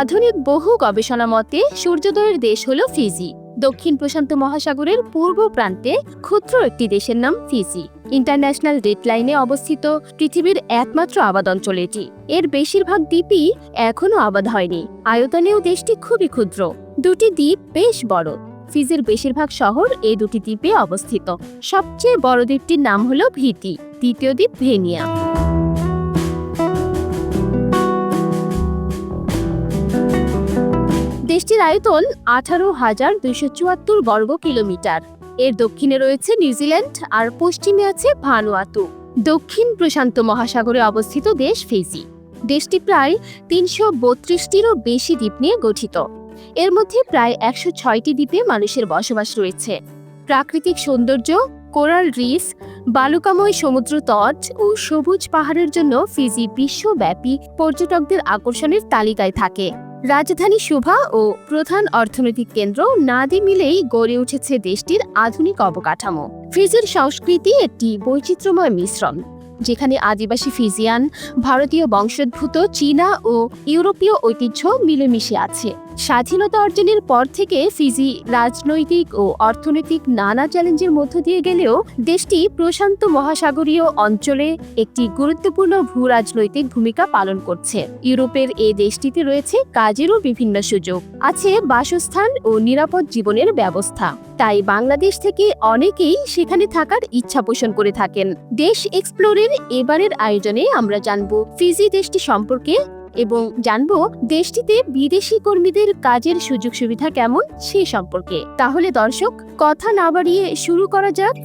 আধুনিক বহু গবেষণা মতে, সূর্যোদয়ের দেশ হল ফিজি। দক্ষিণ প্রশান্ত মহাসাগরের পূর্ব প্রান্তে ক্ষুদ্র একটি দেশের নাম ফিজি। ইন্টারন্যাশনাল রেড লাইনে অবস্থিত পৃথিবীর একমাত্র আবাদ অঞ্চল এটি। এর বেশিরভাগ দ্বীপই এখনও আবাদ হয়নি। আয়তনেও দেশটি খুবই ক্ষুদ্র। দুটি দ্বীপ বেশ বড়। ফিজির বেশিরভাগ শহর এই দুটি দ্বীপে অবস্থিত। সবচেয়ে বড় দ্বীপটির নাম হলো ভিটি, দ্বিতীয় দ্বীপ ভেনিয়া। দেশটির আয়তন আঠারো হাজার দুইশো চুয়াত্তর বর্গ কিলোমিটার। এর দক্ষিণে রয়েছে নিউজিল্যান্ড আর পশ্চিমে আছে ভানুয়াতু। দক্ষিণ প্রশান্ত মহাসাগরে অবস্থিত দেশ ফিজি। দেশটি প্রায় তিনশো বত্রিশটিরও বেশি দ্বীপ নিয়ে গঠিত। এর মধ্যে প্রায় একশো ছয়টি দ্বীপে মানুষের বসবাস রয়েছে। প্রাকৃতিক সৌন্দর্য, কোরাল রিস, বালুকাময় সমুদ্র তট ও সবুজ পাহাড়ের জন্য ফিজি বিশ্বব্যাপী পর্যটকদের আকর্ষণের তালিকায় থাকে। রাজধানী শোভা ও প্রধান অর্থনৈতিক কেন্দ্র নাদি মিলেই গড়ে উঠেছে দেশটির আধুনিক অবকাঠামো। ফিজির সংস্কৃতি একটি বৈচিত্র্যময় মিশ্রণ, যেখানে আদিবাসী ফিজিয়ান ভারতীয় বংশোদ্ভূত চীনা ও ইউরোপীয় ঐতিহ্য মিলেমিশে আছে। স্বাধীনতা অর্জনের পর থেকে ফিজি রাজনৈতিক ও অর্থনৈতিক নানা চ্যালেঞ্জের মধ্য দিয়ে গেলেও দেশটি প্রশান্ত মহাসাগরীয় অঞ্চলে একটি গুরুত্বপূর্ণ ভূ রাজনৈতিক ভূমিকা পালন করছে। ইউরোপের এই দেশটিতে রয়েছে কাজেরও বিভিন্ন সুযোগ, আছে বাসস্থান ও নিরাপদ জীবনের ব্যবস্থা। তাই বাংলাদেশ থেকে অনেকেই সেখানে থাকার ইচ্ছা পোষণ করে থাকেন। দেশ এক্সপ্লোরের এবারের আয়োজনে আমরা জানব, ফিজি দেশটি সম্পর্কে এবং জানব দেশটিতে বিদেশি কর্মীদের কাজের সুযোগ সুবিধা কেমন সে সম্পর্কে। তাহলে দর্শক, কথা না বাড়িয়ে শুরু করা যাক।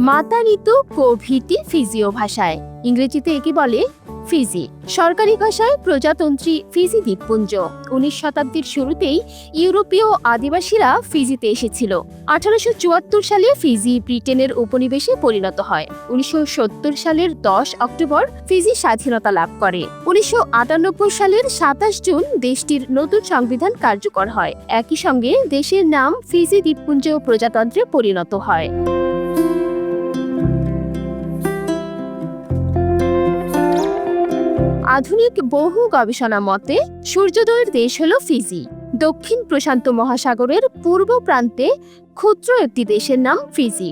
মাতারিত কোভিটি ফিজিও ভাষায়। ইংরেজিতে একে বলে ফিজি। সরকারি ভাষায় প্রজাতন্ত্রী ফিজি দ্বীপপুঞ্জ। উনিশ শতাব্দীর শুরুতেই ইউরোপীয় আদিবাসীরা ফিজিতে এসেছিল। আঠারোশো চুয়াত্তর সালে ফিজি ব্রিটেনের উপনিবেশে পরিণত হয়। উনিশশো সত্তর সালের দশ অক্টোবর ফিজি স্বাধীনতা লাভ করে। উনিশশো আটানব্বই সালের সাতাশ জুন দেশটির নতুন সংবিধান কার্যকর হয়। একই সঙ্গে দেশের নাম ফিজি দ্বীপপুঞ্জ প্রজাতন্ত্রে পরিণত হয়। আধুনিক বহু গবেষণা মতে, সূর্যোদয়ের দেশ হল ফিজি। দক্ষিণ প্রশান্ত মহাসাগরের পূর্ব প্রান্তে ক্ষুদ্র একটি দেশের নাম ফিজি।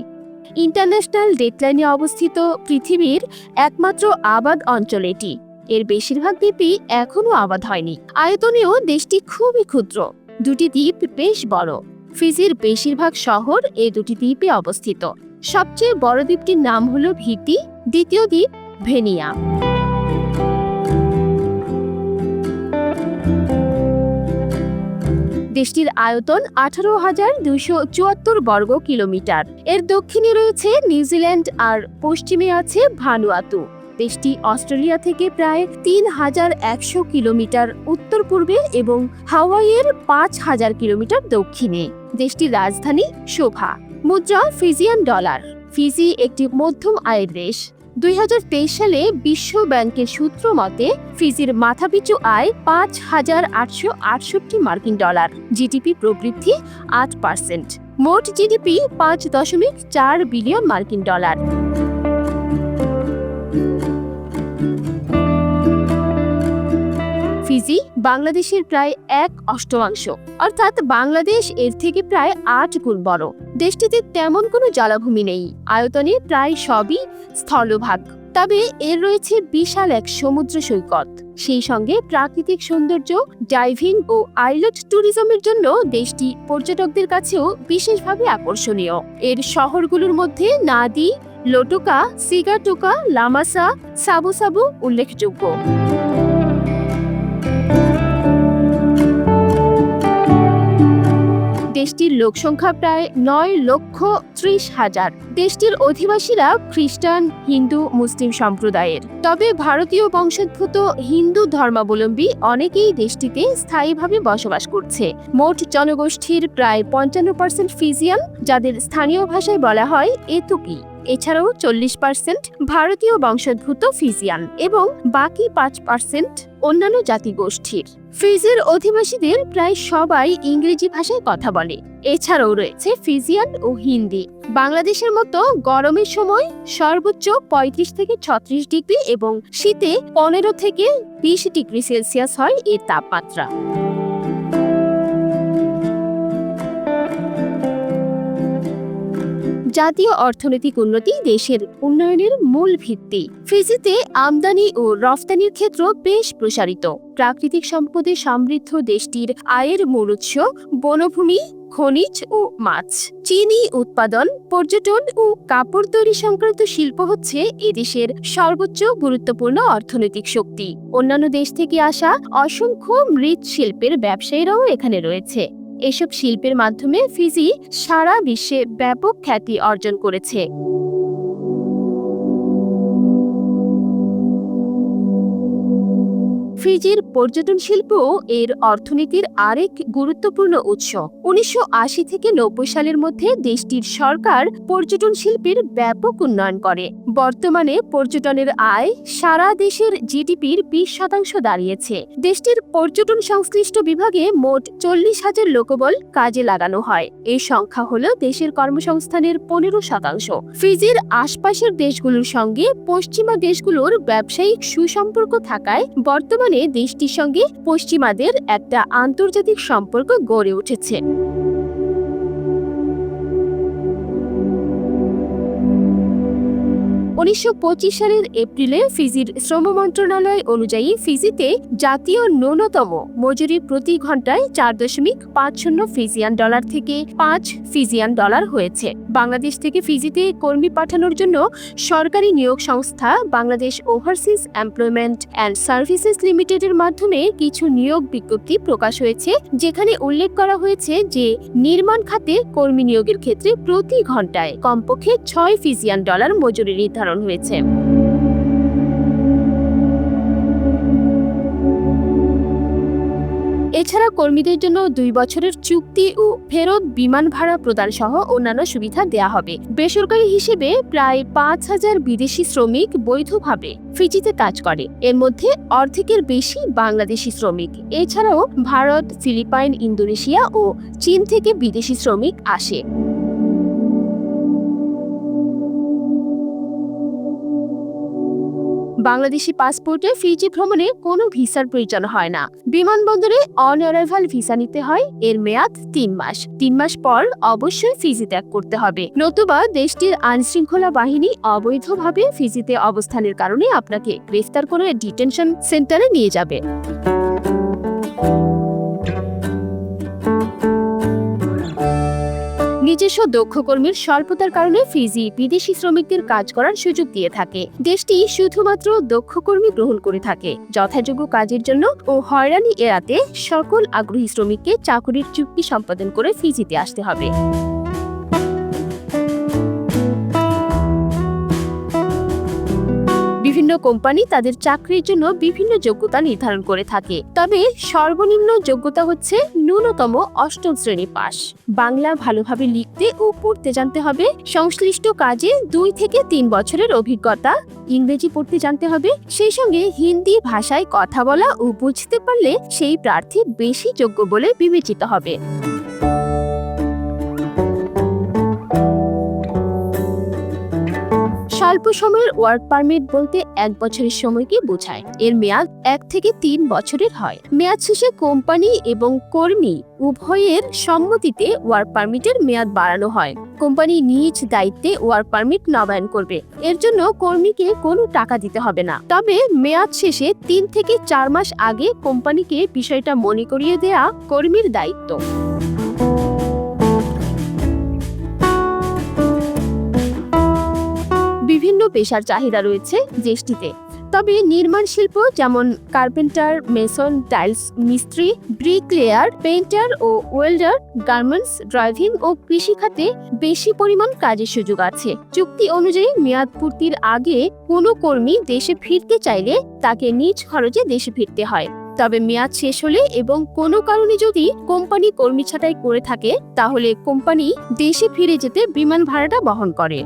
ইন্টারন্যাশনাল ডেটলাইনে অবস্থিত পৃথিবীর একমাত্র আবাদ অঞ্চল এটি। এর বেশিরভাগ দ্বীপই এখনও আবাদ হয়নি। আয়তনেও দেশটি খুবই ক্ষুদ্র। দুটি দ্বীপ বেশ বড়। ফিজির বেশিরভাগ শহর এই দুটি দ্বীপে অবস্থিত। সবচেয়ে বড় দ্বীপটির নাম হলো ভিটি, দ্বিতীয় দ্বীপ ভেনিয়া। দেশটির আয়তন আঠারো হাজার দুইশো চুয়াত্তর বর্গ কিলোমিটার। এর দক্ষিণে রয়েছে নিউজিল্যান্ড আর পশ্চিমে আছে ভানুয়াতু। দেশটি অস্ট্রেলিয়া থেকে প্রায় তিন হাজার একশো কিলোমিটার উত্তর পূর্বে এবং হাওয়াইয়ের পাঁচ হাজার কিলোমিটার দক্ষিণে। দেশটির রাজধানী শোভা। মুদ্রা ফিজিয়ান ডলার। ফিজি একটি মধ্যম আয়ের দেশ। দুই হাজার তেইশ সালে বিশ্ব ব্যাংকের সূত্র মতে ফিজির মাথাপিছু আয় পাঁচ হাজার আটশো আটষট্টি মার্কিন ডলার, জিডিপি প্রবৃদ্ধি আট পার্সেন্ট। মোট জিডিপি পাঁচ দশমিক চার বিলিয়ন মার্কিন ডলার। ফিজি বাংলাদেশের প্রায় এক অষ্টমাংশ অর্থাৎ বাংলাদেশ এর থেকে প্রায় আট গুণ বড়। দেশটিতে তেমন কোনো জলাভূমি নেই। আয়তনে প্রায় সবই স্থলভাগ। তবে এর রয়েছে বিশাল এক সমুদ্র সৈকত। সেই সঙ্গে প্রাকৃতিক সৌন্দর্য, ডাইভিং ও আইল্যান্ড ট্যুরিজমের জন্য দেশটি পর্যটকদের কাছেও বিশেষভাবে আকর্ষণীয়। এর শহরগুলোর মধ্যে নাদি, লোটোকা, সিগাটোকা, লামাসা, সাবু সাবু উল্লেখযোগ্য। দেশটির লোকসংখ্যা প্রায় নয় লক্ষ ত্রিশ হাজার। দেশটির অধিবাসীরা খ্রিস্টান, হিন্দু, মুসলিম সম্প্রদায়ের। তবে ভারতীয় বংশোদ্ভূত হিন্দু ধর্মাবলম্বী অনেকেই দেশটিতে স্থায়ীভাবে বসবাস করছে। মোট জনগোষ্ঠীর প্রায় পঞ্চান্ন পার্সেন্ট ফিজিয়ান, যাদের স্থানীয় ভাষায় বলা হয় এতুকি এছাড়াও চল্লিশ পার্সেন্ট ভারতীয় বংশোদ্ভূত ফিজিয়ান এবং বাকি পাঁচ পার্সেন্ট অন্যান্য জাতিগোষ্ঠীর। ফিজির অধিবাসীদের প্রায় সবাই ইংরেজি ভাষায় কথা বলে। এছাড়াও রয়েছে ফিজিয়ান ও হিন্দি। বাংলাদেশের মতো গরমের সময় সর্বোচ্চ পঁয়ত্রিশ থেকে ছত্রিশ ডিগ্রি এবং শীতে পনেরো থেকে বিশ ডিগ্রি সেলসিয়াস হয় এর তাপমাত্রা। জাতীয় অর্থনৈতিক উন্নতি দেশের উন্নয়নের মূল ভিত্তি। ফিজিতে আমদানি ও রফতানির ক্ষেত্র বেশ প্রসারিত। প্রাকৃতিক সম্পদে সমৃদ্ধ দেশটির আয়ের মূল উৎস বনভূমি, খনিজ ও মাছ। চিনি উৎপাদন, পর্যটন ও কাপড় তৈরি সংক্রান্ত শিল্প হচ্ছে এদেশের সর্বোচ্চ গুরুত্বপূর্ণ অর্থনৈতিক শক্তি। অন্যান্য দেশ থেকে আসা অসংখ্য মৃৎশিল্পের ব্যবসায়ীরাও এখানে রয়েছে। এসব শিল্পের মাধ্যমে ফিজি সারা বিশ্বে ব্যাপক খ্যাতি অর্জন করেছে। ফিজির পর্যটন শিল্প এর অর্থনীতির আরেক গুরুত্বপূর্ণ উৎস। উনিশশো আশি থেকে নব্বই সালের মধ্যে দেশটির সরকার পর্যটন শিল্পের ব্যাপক উন্নয়ন করে। বর্তমানে পর্যটনের আয় সারা দেশের জিডিপির বিশ শতাংশ দাঁড়িয়েছে। দেশটির পর্যটন সংশ্লিষ্ট বিভাগে মোট চল্লিশ হাজার লোকবল কাজে লাগানো হয়। এই সংখ্যা হল দেশের কর্মসংস্থানের পনেরো শতাংশ। ফিজির আশপাশের দেশগুলোর সঙ্গে পশ্চিমা দেশগুলোর ব্যবসায়িক সুসম্পর্ক থাকায় বর্তমানে দেশটির সঙ্গে পশ্চিমাদের একটা আন্তর্জাতিক সম্পর্ক গড়ে উঠেছে। উনিশশো পঁচিশ সালের এপ্রিলে ফিজির শ্রম মন্ত্রণালয় অনুযায়ী ফিজিতে জাতীয় ন্যূনতম মজুরি প্রতি ঘন্টায় চার দশমিক পাঁচ শূন্য ফিজিয়ান ডলার থেকে পাঁচ ফিজিয়ান ডলার হয়েছে। বাংলাদেশ থেকে ফিজিতে কর্মী পাঠানোর জন্য সরকারি নিয়োগ সংস্থা Bangladesh overseas employment and services লিমিটেডের মাধ্যমে কিছু নিয়োগ বিজ্ঞপ্তি প্রকাশ হয়েছে, যেখানে উল্লেখ করা হয়েছে যে নির্মাণ খাতে কর্মী নিয়োগের ক্ষেত্রে প্রতি ঘন্টায় কমপক্ষে ছয় ফিজিয়ান ডলার মজুরি নির্ধারণ হয়েছে। এছাড়া কর্মীদের জন্য দুই বছরের চুক্তি ও ফেরত বিমান ভাড়া প্রদান সহ অন্যান্য সুবিধা দেয়া হবে। বেসরকারি হিসেবে প্রায় পাঁচ হাজার বিদেশি শ্রমিক বৈধভাবে ফিজিতে কাজ করে। এর মধ্যে অর্ধেকের বেশি বাংলাদেশি শ্রমিক। এছাড়াও ভারত, ফিলিপাইন, ইন্দোনেশিয়া ও চীন থেকে বিদেশি শ্রমিক আসে। বাংলাদেশি পাসপোর্টে ফিজি ভ্রমণে কোনো ভিসার প্রয়োজন হয় না। বিমানবন্দরে অন অ্যারাইভাল ভিসা নিতে হয়, এর মেয়াদ তিন মাস। তিন মাস পর অবশ্যই ফিজি ত্যাগ করতে হবে। নতুবা দেশটির আইনশৃঙ্খলা বাহিনী অবৈধভাবে ফিজিতে অবস্থানের কারণে আপনাকে গ্রেফতার করে ডিটেনশন সেন্টারে নিয়ে যাবে। নিজস্ব দক্ষ কর্মীর স্বল্পতার কারণে ফিজি বিদেশি শ্রমিকদের কাজ করার সুযোগ দিয়ে থাকে। দেশটি শুধুমাত্র দক্ষ কর্মী গ্রহণ করে থাকে। যথাযোগ্য কাজের জন্য ও হয়রানি এড়াতে সকল আগ্রহী শ্রমিককে চাকরির চুক্তি সম্পাদন করে ফিজিতে আসতে হবে। বিভিন্ন কোম্পানি তাদের চাকরির জন্য বিভিন্ন যোগ্যতা নির্ধারণ করে থাকে। তবে সর্বনিম্ন যোগ্যতা হচ্ছে ন্যূনতম অষ্টম শ্রেণি পাস বাংলা ভালোভাবে লিখতে ও পড়তে জানতে হবে। সংশ্লিষ্ট কাজে দুই থেকে তিন বছরের অভিজ্ঞতা। ইংরেজি পড়তে জানতে হবে। সেই সঙ্গে হিন্দি ভাষায় কথা বলা ও বুঝতে পারলে সেই প্রার্থী বেশি যোগ্য বলে বিবেচিত হবে। স্বল্প সময়ের ওয়ার্ক পারমিট বলতে এক বছরের সময়কে বোঝায়। এর মেয়াদ এক থেকে তিন বছরের হয়। মেয়াদ শেষে কোম্পানি এবং কর্মী উভয়ের সম্মতিতে ওয়ার্ক পারমিটের মেয়াদ বাড়ানো হয়। কোম্পানি নিজ দায়িত্বে ওয়ার্ক পারমিট নবায়ন করবে। এর জন্য কর্মীকে কোনো টাকা দিতে হবে না। তবে মেয়াদ শেষে তিন থেকে চার মাস আগে কোম্পানিকে বিষয়টা মনে করিয়ে দেয়া কর্মীর দায়িত্ব। পেশার চাহিদা রয়েছে দেশটিতে। তবে নির্মাণ শিল্প যেমন কার্পেন্টার, মেসন, টাইলস মিস্ত্রি, ব্রিকলেয়ার পেন্টার ও ওয়েল্ডার, গার্মেন্টস, ড্রাইভিং ও কৃষি খাতে বেশি পরিমাণ কাজের সুযোগ আছে। চুক্তি অনুযায়ী মেয়াদ পূর্তির আগে কোনো কর্মী দেশে ফিরতে চাইলে তাকে নিজ খরচে দেশে ফিরতে হয়। তবে মেয়াদ শেষ হলে এবং কোনো কারণে যদি কোম্পানি কর্মী ছাঁটাই করে থাকে, তাহলে কোম্পানি দেশে ফিরে যেতে বিমান ভাড়াটা বহন করে।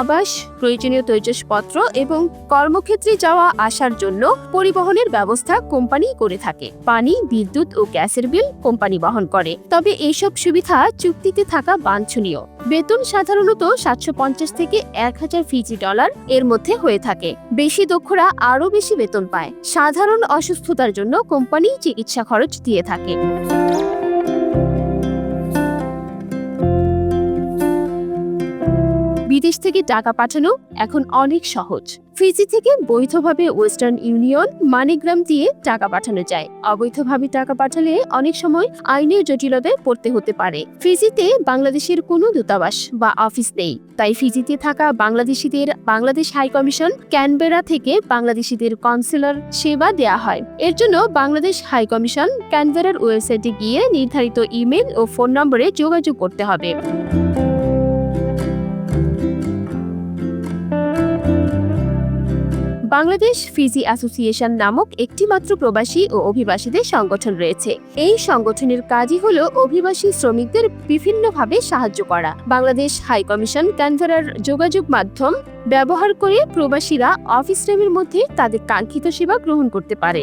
আবাস, প্রয়োজনীয় তৈজসপত্র এবং কর্মক্ষেত্রে যাওয়া আসার জন্য পরিবহনের ব্যবস্থা কোম্পানি করে থাকে। পানি, বিদ্যুৎ ও গ্যাসের বিল কোম্পানি বহন করে। তবে এইসব সুবিধা চুক্তিতে থাকা বাঞ্ছনীয়। বেতন সাধারণত সাতশো পঞ্চাশ থেকে এক হাজার ফিজি ডলার এর মধ্যে হয়ে থাকে। বেশি দক্ষরা আরও বেশি বেতন পায়। সাধারণ অসুস্থতার জন্য কোম্পানি চিকিৎসা খরচ দিয়ে থাকে। বিদেশ থেকে টাকা পাঠানো এখন অনেক সহজ। ফিজি থেকে বৈধভাবে ওয়েস্টার্ন ইউনিয়ন মানিগ্রাম দিয়ে টাকা পাঠানো যায়। অবৈধভাবে টাকা পাঠালে অনেক সময় আইনের জটিলতায় পড়তে হতে পারে। ফিজিতে বাংলাদেশের কোনো দূতাবাস বা অফিস নেই। তাই ফিজিতে থাকা বাংলাদেশিদের বাংলাদেশ হাই কমিশন ক্যানবেরা থেকে বাংলাদেশিদের কনসুলার সেবা দেয়া হয়। এর জন্য বাংলাদেশ হাই কমিশন ক্যানবেরার ওয়েবসাইটে গিয়ে নির্ধারিত ইমেল ও ফোন নম্বরে যোগাযোগ করতে হবে। বাংলাদেশ ফিজি অ্যাসোসিয়েশন নামক একটি মাত্র প্রবাসী ও অভিবাসীদের সংগঠন রয়েছে। এই সংগঠনের কাজই হল অভিবাসী শ্রমিকদের বিভিন্নভাবে সাহায্য করা। বাংলাদেশ হাই কমিশন ক্যানভারার যোগাযোগ মাধ্যম ব্যবহার করে প্রবাসীরা অফিস টাইমের মধ্যে তাদের কাঙ্ক্ষিত সেবা গ্রহণ করতে পারে।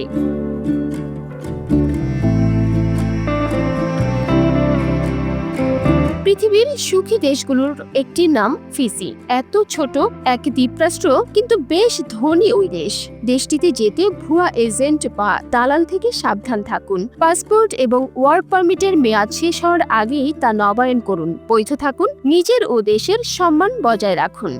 পৃথিবীর সুখী দেশগুলোর একটি নাম ফিসি। এত ছোট এক দ্বীপরাষ্ট্র, কিন্তু বেশ ধনী ওই দেশ। দেশটিতে যেতে ভুয়া এজেন্ট বা দালাল থেকে সাবধান থাকুন। পাসপোর্ট এবং ওয়ার্ক পারমিটের মেয়াদ শেষ হওয়ার আগেই তা নবায়ন করুন। বৈধ থাকুন। নিজের ও দেশের সম্মান বজায় রাখুন।